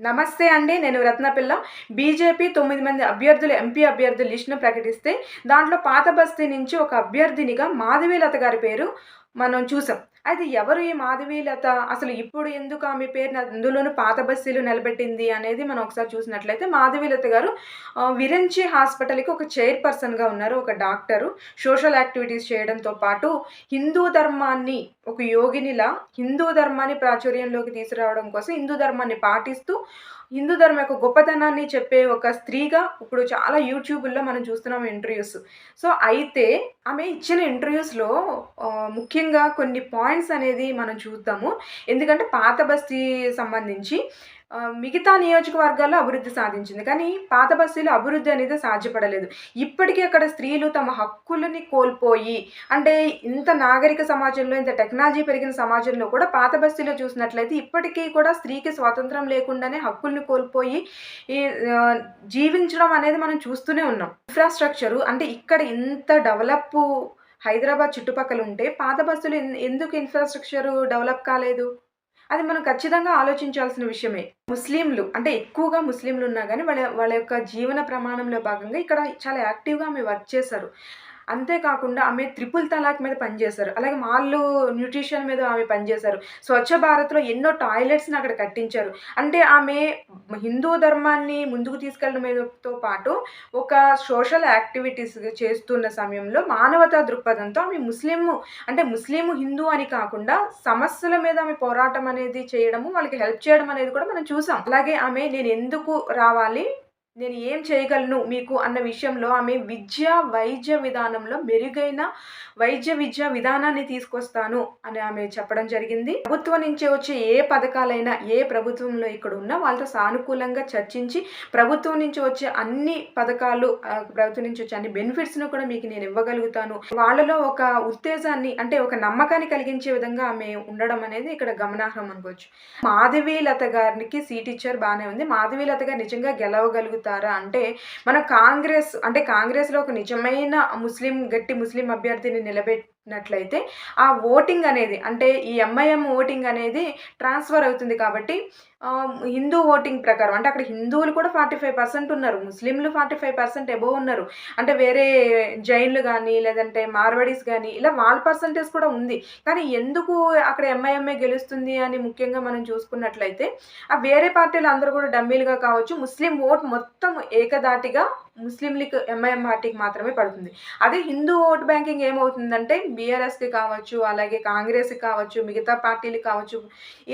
నమస్తే అండి నేను రత్నపిల్ల. బీజేపీ తొమ్మిది మంది అభ్యర్థులు ఎంపీ అభ్యర్థుల లిస్టును ప్రకటిస్తే దాంట్లో పాత బస్తీ నుంచి ఒక అభ్యర్థినిగా మాధవీలత గారి పేరు మనం చూసాం. అయితే ఎవరు ఈ మాధవీలత అసలు ఇప్పుడు ఎందుకు ఆమె పేరు అందులోనూ పాత బస్సీలు నిలబెట్టింది అనేది మనం ఒకసారి చూసినట్లయితే మాధవీలత గారు విరంచి హాస్పిటల్కి ఒక చైర్పర్సన్గా ఉన్నారు ఒక డాక్టరు. సోషల్ యాక్టివిటీస్ చేయడంతో పాటు హిందూ ధర్మాన్ని ఒక యోగినిలా హిందూ ధర్మాన్ని ప్రాచుర్యంలోకి తీసుకురావడం కోసం హిందూ ధర్మాన్ని పాటిస్తూ హిందూ ధర్మం యొక్క గొప్పతనాన్ని చెప్పే ఒక స్త్రీగా ఇప్పుడు చాలా యూట్యూబ్లో మనం చూస్తున్నాం ఇంటర్వ్యూస్. సో అయితే ఆమె ఇచ్చిన ఇంటర్వ్యూస్లో ముఖ్యంగా కొన్ని పాయింట్స్ అనేది మనం చూద్దాము. ఎందుకంటే పాత బస్తీ సంబంధించి మిగతా నియోజకవర్గాల్లో అభివృద్ధి సాధించింది. కానీ పాత బస్తీలో అభివృద్ధి అనేది సాధ్యపడలేదు. ఇప్పటికీ అక్కడ స్త్రీలు తమ హక్కులని కోల్పోయి అంటే ఇంత నాగరిక సమాజంలో ఇంత టెక్నాలజీ పెరిగిన సమాజంలో కూడా పాత బస్తీలో చూసినట్లయితే ఇప్పటికీ కూడా స్త్రీకి స్వాతంత్రం లేకుండానే హక్కుల్ని కోల్పోయి జీవించడం అనేది మనం చూస్తూనే ఉన్నాం. ఇన్ఫ్రాస్ట్రక్చరు అంటే ఇక్కడ ఇంత డెవలప్ హైదరాబాద్ చుట్టుపక్కల ఉంటే పాత బస్సులు ఎన్- ఎందుకు ఇన్ఫ్రాస్ట్రక్చర్ డెవలప్ కాలేదు? అది మనం ఖచ్చితంగా ఆలోచించాల్సిన విషయమే. ముస్లింలు అంటే ఎక్కువగా ముస్లింలు ఉన్నా కానీ వాళ్ళ వాళ్ళ యొక్క జీవన ప్రమాణంలో భాగంగా ఇక్కడ చాలా యాక్టివ్గా ఆమె వర్క్ చేశారు. అంతేకాకుండా ఆమె త్రిపుల్ తలాక్ మీద పనిచేశారు. అలాగే మాళ్ళు న్యూట్రిషన్ మీద ఆమె పనిచేశారు. స్వచ్ఛ భారత్లో ఎన్నో టాయిలెట్స్ని అక్కడ కట్టించారు. అంటే ఆమె హిందూ ధర్మాన్ని ముందుకు తీసుకెళ్ళడంతో పాటు ఒక సోషల్ యాక్టివిటీస్ చేస్తున్న సమయంలో మానవతా దృక్పథంతో ఆమె ముస్లిం అంటే ముస్లిం హిందూ అని కాకుండా సమస్యల మీద ఆమె పోరాటం అనేది చేయడము వాళ్ళకి హెల్ప్ చేయడం అనేది కూడా మనం చూసాం. అలాగే ఆమె నేను ఎందుకు రావాలి? నేను ఏం చేయగలను మీకు అన్న విషయంలో ఆమె విద్య వైద్య విధానంలో మెరుగైన వైద్య విద్య విధానాన్ని తీసుకొస్తాను అని ఆమె చెప్పడం జరిగింది. ప్రభుత్వం నుంచి వచ్చే ఏ పథకాలైనా ఏ ప్రభుత్వంలో ఇక్కడ ఉన్నా వాళ్ళతో సానుకూలంగా చర్చించి ప్రభుత్వం నుంచి వచ్చే అన్ని పథకాలు ప్రభుత్వం నుంచి వచ్చే అన్ని బెనిఫిట్స్ను కూడా మీకు నేను ఇవ్వగలుగుతాను. వాళ్ళలో ఒక ఉత్తేజాన్ని అంటే ఒక నమ్మకాన్ని కలిగించే విధంగా ఆమె ఉండడం అనేది ఇక్కడ గమనార్హం అనుకోవచ్చు. మాధవి లత గారికి సీట్ ఇచ్చారు బాగానే ఉంది. మాధవి లత గారు నిజంగా గెలవగలుగుతారు. అంటే మన కాంగ్రెస్ అంటే కాంగ్రెస్లో ఒక నిజమైన ముస్లిం గట్టి ముస్లిం అభ్యర్థిని నట్లయితే ఆ ఓటింగ్ అనేది అంటే ఈ ఎంఐఎం ఓటింగ్ అనేది ట్రాన్స్ఫర్ అవుతుంది కాబట్టి హిందూ ఓటింగ్ ప్రకారం అంటే అక్కడ హిందువులు కూడా ఫార్టీ ఫైవ్ పర్సెంట్ ఉన్నారు ముస్లింలు ఫార్టీ ఫైవ్ పర్సెంట్ ఎబో ఉన్నారు. అంటే వేరే జైన్లు కానీ లేదంటే మార్వడీస్ కానీ ఇలా వాళ్ళ పర్సంటేజ్ కూడా ఉంది. కానీ ఎందుకు అక్కడ ఎంఐఎంఏ గెలుస్తుంది అని ముఖ్యంగా మనం చూసుకున్నట్లయితే ఆ వేరే పార్టీలు అందరూ కూడా డమ్మీలుగా కావచ్చు ముస్లిం ఓట్ మొత్తం ఏకదాటిగా ముస్లిం లీగ్ ఎంఐఎం పార్టీకి మాత్రమే పడుతుంది. అదే హిందూ ఓట్ బ్యాంకింగ్ ఏమవుతుందంటే బీఆర్ఎస్కి కావచ్చు అలాగే కాంగ్రెస్కి కావచ్చు మిగతా పార్టీలకు కావచ్చు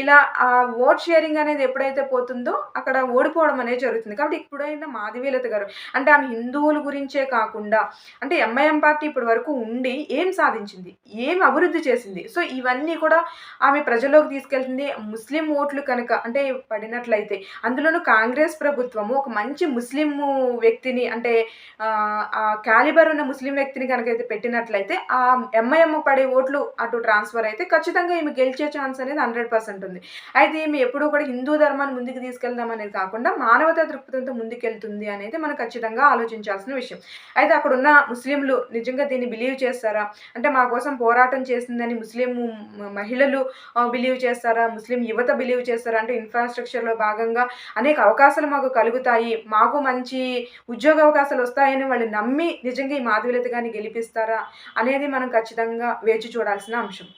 ఇలా ఆ ఓట్ షేరింగ్ అనేది ఎప్పుడైతే పోతుందో అక్కడ ఓడిపోవడం అనేది జరుగుతుంది. కాబట్టి ఇప్పుడైనా మాధవీలత గారు అంటే ఆమె హిందువుల గురించే కాకుండా అంటే ఎంఐఎం పార్టీ ఇప్పటి వరకు ఉండి ఏం సాధించింది? ఏం అభివృద్ధి చేసింది? సో ఇవన్నీ కూడా ఆమె ప్రజల్లోకి తీసుకెళ్తుంది. ముస్లిం ఓట్లు కనుక అంటే పడినట్లయితే అందులోనూ కాంగ్రెస్ ప్రభుత్వము ఒక మంచి ముస్లిం వ్యక్తిని అంటే ఆ, క్యాలిబర్ ఉన్న ముస్లిం వ్యక్తిని కనుక అయితే పెట్టినట్లయితే ఆ ఎంఐఎం పడే ఓట్లు అటు ట్రాన్స్ఫర్ అయితే ఖచ్చితంగా ఈమె గెలిచే ఛాన్స్ అనేది హండ్రెడ్ పర్సెంట్ ఉంది. అయితే ఈమె ఎప్పుడూ కూడా హిందూ ధర్మాన్ని ముందుకు తీసుకెళ్దాం అనేది కాకుండా మానవతా దృక్పథంతో ముందుకెళ్తుంది అనేది మనం ఖచ్చితంగా ఆలోచించాల్సిన విషయం. అయితే అక్కడ ఉన్న ముస్లింలు నిజంగా దీన్ని బిలీవ్ చేస్తారా? అంటే మా కోసం పోరాటం చేసిందని ముస్లిం మహిళలు బిలీవ్ చేస్తారా? ముస్లిం యువత బిలీవ్ చేస్తారా? అంటే ఇన్ఫ్రాస్ట్రక్చర్లో భాగంగా అనేక అవకాశాలు మాకు కలుగుతాయి. మాకు మంచి ఉద్యోగ అవకాశాలు వస్తాయని వాళ్ళు నమ్మి నిజంగా ఈ మాధవీలత గారిని గెలిపిస్తారా అనేది మనం ఖచ్చితంగా వేచి చూడాల్సిన అంశం.